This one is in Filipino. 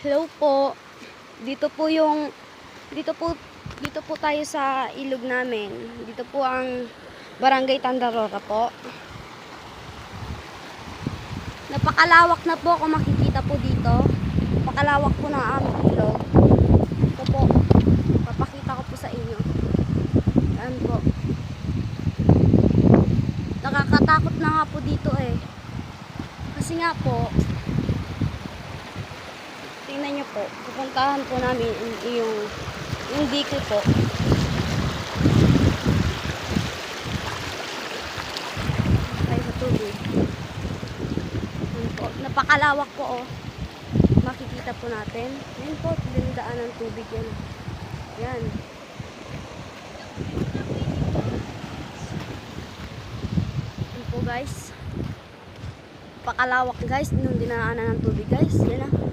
Hello po. Dito po yung dito po dito po tayo sa ilog namin. Dito po ang Barangay Tandarora po. Napakalawak na po kung makikita po dito. Napakalawak po ng aming ilog. Ito po. Papakita ko po sa inyo. Yan po. Nakakatakot na nga po dito eh. Kasi nga po, po, pupuntahan po namin yung, yung, diko po. Tayo sa tubig. Yan po. Napakalawak po oh. Makikita po natin. Yan po, dinadaan ng tubig yan. Yan. Yan po guys. Pakalawak guys, nung dinaanan ng tubig guys. Yan ah.